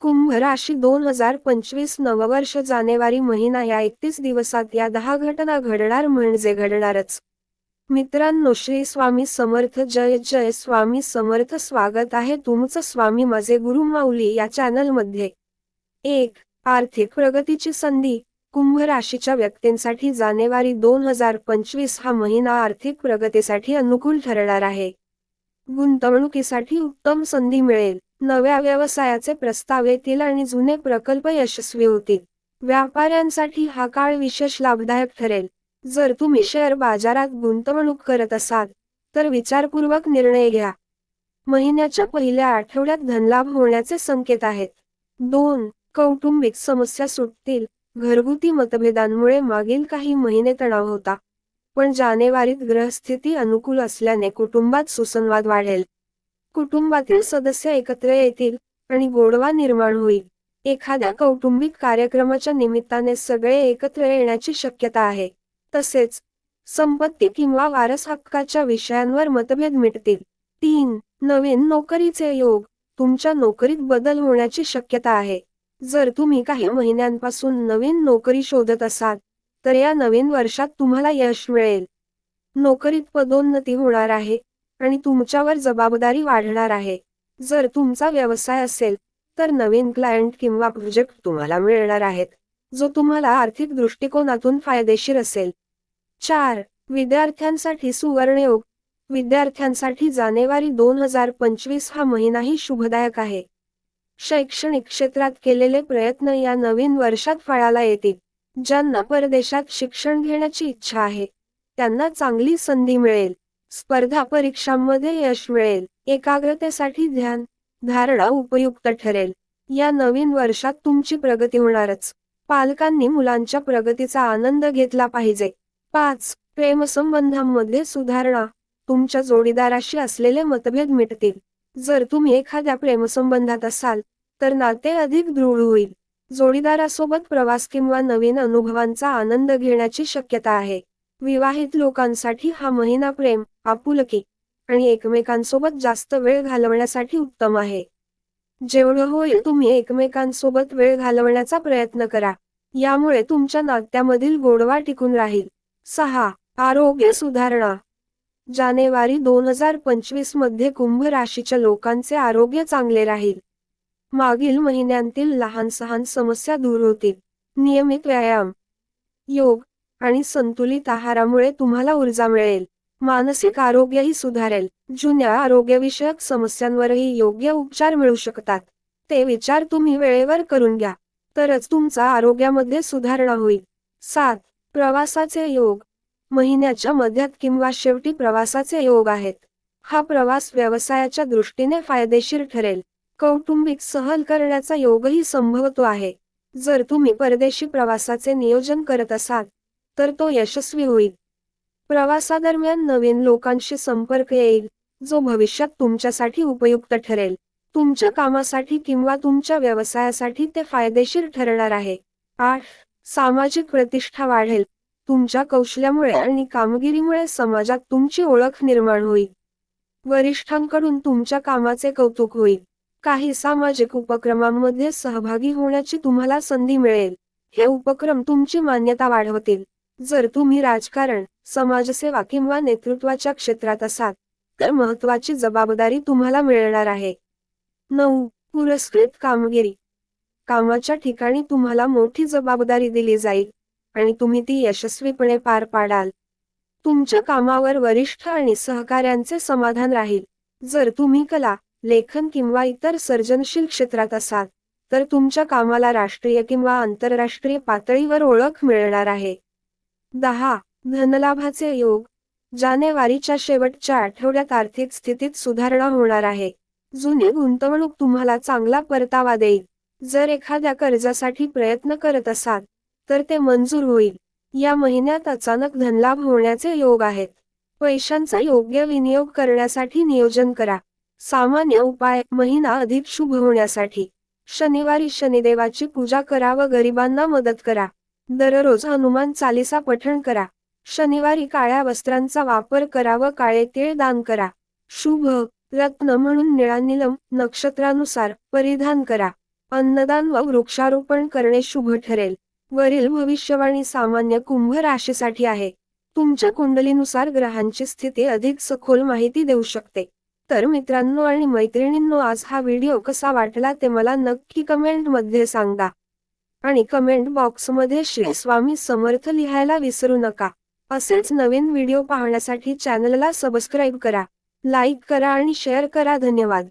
कुंभ राशी दोन हजार पंचवीस नववर्ष जानेवारी महिना या एकतीस दिवसात या दहा घटना घडणार म्हणजे घडणारच. मित्रांनो श्री स्वामी समर्थ जय जय स्वामी समर्थ स्वागत आहे तुमचं स्वामी माझे गुरु माऊली या चॅनलमध्ये. एक आर्थिक प्रगतीची संधी. कुंभ राशीच्या व्यक्तींसाठी जानेवारी दोन हजार पंचवीस हा महिना आर्थिक प्रगतीसाठी अनुकूल ठरणार आहे. गुंतवणुकीसाठी उत्तम संधी मिळेल. नव्या व्यवसायाचे प्रस्ताव येतील आणि जुने प्रकल्प यशस्वी होतील. व्यापाऱ्यांसाठी हा काळ विशेष लाभदायक ठरेल. जर तुम्ही शेअर बाजारात गुंतवणूक करत असाल तर विचारपूर्वक निर्णय घ्या. महिन्याच्या पहिल्या आठवड्यात धनलाभ होण्याचे संकेत आहेत. दोन कौटुंबिक समस्या सुटतील. घरगुती मतभेदांमुळे मागील काही महिने तणाव होता. पण जानेवारीत ग्रहस्थिती अनुकूल असल्याने कुटुंबात सुसंवाद वाढेल. कुटुंबातील सदस्य एकत्र येतील आणि गोडवा निर्माण होईल. एखाद्या कौटुंबिक कार्यक्रमाच्या निमित्ताने सगळे एकत्र येण्याची शक्यता आहे. तसेच संपत्ती किंवा वारस हक्काच्या विषयांवर मतभेद मिटतील. तीन नवीन नोकरीचे योग. तुमच्या नोकरीत बदल होण्याची शक्यता आहे. जर तुम्ही काही महिन्यांपासून नवीन नोकरी शोधत असाल तर या नवीन वर्षात तुम्हाला यश मिळेल. नोकरीत पदोन्नती होणार आहे. आणि तुमच्यावर जबाबदारी वाढणार आहे. जर तुमचा व्यवसाय असेल तर नवीन क्लायंट किंवा प्रोजेक्ट तुम्हाला मिळणार आहेत जो तुम्हाला आर्थिक दृष्टिकोनातून फायदेशीर असेल. चार विद्यार्थ्यांसाठी सुवर्णयोग विद्यार्थ्यांसाठी जानेवारी दोन हजार पंचवीस हा महिनाही शुभदायक आहे. शैक्षणिक क्षेत्रात केलेले प्रयत्न या नवीन वर्षात फळाला येतील ज्यांना परदेशात शिक्षण घेण्याची इच्छा आहे. त्यांना चांगली संधी मिळेल. स्पर्धा परीक्षांमध्ये यश मिळेल. एकाग्रतेसाठी ध्यान धारणा उपयुक्त ठरेल. या नवीन वर्षात तुमची प्रगती होणारच. पालकांनी मुलांच्या प्रगतीचा आनंद घेतला पाहिजे. पाच प्रेमसंबंधांमध्ये सुधारणा. तुमच्या जोडीदाराशी असलेले मतभेद मिटतील. जर तुम्ही एखाद्या प्रेमसंबंधात असाल तर नाते अधिक दृढ होईल. जोडीदारासोबत प्रवास किंवा नवीन अनुभवांचा आनंद घेण्याची शक्यता आहे. विवाहित लोकांसाठी हा महिना प्रेम आपुलकी आणि एकमेकांसोबत जास्त वेळ घालवण्यासाठी उत्तम आहे. जेवढं होईल तुम्ही एकमेकांसोबत वेळ घालवण्याचा प्रयत्न करा. यामुळे तुमच्या नात्यामधील गोडवा टिकून राहील. सहा. आरोग्य सुधारणा. जानेवारी दोन हजार पंचवीसमध्ये कुंभ राशीच्या लोकांचे आरोग्य चांगले राहील. मागील महिन्यांतील लहान सहान समस्या दूर होतील. नियमित व्यायाम. योग. आणि संतुलित आहारामुळे तुम्हाला ऊर्जा मिळेल. मानसिक आरोग्यही सुधारेल. जुन्या आरोग्यविषयक समस्यांवरही योग्य उपचार मिळू शकतात. ते विचार तुम्ही वेळेवर करून घ्या. तरच तुमचा आरोग्यामध्ये सुधारणा होईल. सात. प्रवासाचे योग. महिन्याच्या मध्यात किंवा शेवटी प्रवासाचे योग आहेत. हा प्रवास व्यवसायाच्या दृष्टीने फायदेशीर ठरेल. कौटुंबिक सहल करण्याचा योगही संभवतो आहे. जर तुम्ही परदेशी प्रवासाचे नियोजन करत असाल तर तो यशस्वी होईल. प्रवासादरम्यान नवीन लोकांशी संपर्क येईल जो भविष्यात तुमच्यासाठी उपयुक्त ठरेल. तुमच्या कामासाठी किंवा तुमच्या व्यवसायासाठी ते फायदेशीर ठरणार आहे. आठ सामाजिक प्रतिष्ठा वाढेल. तुमच्या कौशल्यामुळे आणि कामगिरीमुळे समाजात तुमची ओळख निर्माण होईल. वरिष्ठांकडून तुमच्या कामाचे कौतुक होईल. काही सामाजिक उपक्रमांमध्ये सहभागी होण्याची तुम्हाला संधी मिळेल. हे उपक्रम तुमची मान्यता वाढवतील. जर तुम्ही राजकारण समाजसेवा किंवा नेतृत्वाच्या क्षेत्रात असाल तर महत्वाची जबाबदारी तुम्हाला मिळणार आहे. नऊ. पुरस्कृत कामगिरी. कामाच्या ठिकाणी तुम्हाला मोठी जबाबदारी दिली जाईल आणि तुम्ही ती यशस्वीपणे पार पाडाल. तुमच्या कामावर वरिष्ठ आणि सहकाऱ्यांचे समाधान राहील. जर तुम्ही कला लेखन किंवा इतर सर्जनशील क्षेत्रात असाल तर तुमच्या कामाला राष्ट्रीय किंवा आंतरराष्ट्रीय पातळीवर ओळख मिळणार आहे. दहा. धनलाभाचे योग. जानेवारीच्या शेवटच्या आठवड्यात आर्थिक स्थितीत सुधारणा होणार आहे. जुनी गुंतवणूक तुम्हाला चांगला परतावा देईल. जर एखाद्या कर्जासाठी प्रयत्न करत असाल तर ते मंजूर होईल. या महिन्यात अचानक धनलाभ होण्याचे योग आहेत. पैशांचा योग्य विनियोग करण्यासाठी नियोजन करा. सामान्य उपाय महिना अधिक शुभ होण्यासाठी. शनिवारी शनिदेवाची पूजा करा व गरिबांना मदत करा. दररोज हनुमान चालिसा पठण करा. शनिवारी काळ्या वस्त्रांचा वापर करा व काळे तीळ दान करा. शुभ रत्न म्हणून निळानिलम नक्षत्रानुसार परिधान करा. अन्नदान व वृक्षारोपण करणे शुभ ठरेल. वरील भविष्यवाणी सामान्य कुंभ राशीसाठी आहे. तुमच्या कुंडलीनुसार ग्रहांची स्थिती अधिक सखोल माहिती देऊ शकते. तर मित्रांनो आणि मैत्रिणींनो आज हा व्हिडिओ कसा वाटला ते मला नक्की कमेंटमध्ये सांगा. आणि कमेंट बॉक्समध्ये श्री स्वामी समर्थ लिहायला विसरू नका. असेच नवीन व्हिडिओ पाहण्यासाठी चॅनलला सबस्क्राईब करा. लाईक करा आणि शेअर करा. धन्यवाद.